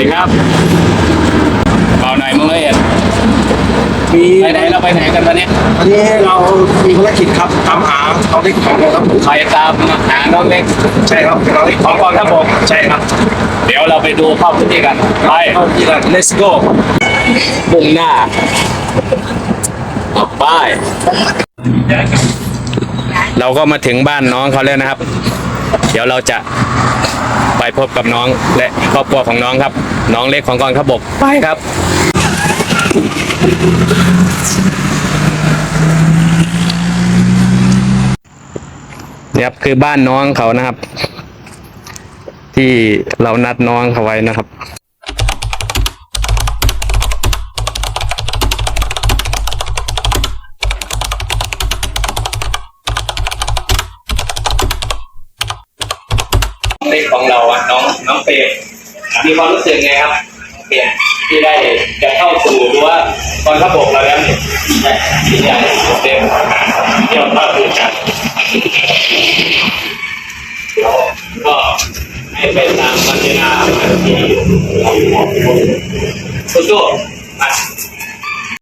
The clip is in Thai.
ดีครับเบาหน่อยมึงละเอียดมีไปไหนเราไปไหนกันวันนี้อันนี้เรามีภารกิจครับตามหาเอาเล็กของเราครับไปตามหาน้องเล็กใช่ครับเราเล็กของกองทัพบกใช่ครับ เดี๋ยวเราไปดูเข้าพื้นที่กันไปเข้าที่ละ let's go มุ่งหน้าออกไปเราก็มาถึงบ้านน้องเขาแล้วนะครับ เดี๋ยวเราจะ ไปพบกับน้องและครอบครัวของน้องครับ น้องเล็กของกองทัพบกไปครับเนี่ยครับคือบ้านน้องเขานะครับ ที่เรานัดน้องเขาไว้นะครับ เล็กของเราอะน้องน้องเฟรมมีความรู้สึกไงครับเฟรมที่ได้จะเข้าสู่รั้วกองทัพบกเราแล้วเนี่ยดีใจเฟรมเที่ยวภาคภูมิใจก็ให้เป็นตามปัญญาที่สู้ๆอะ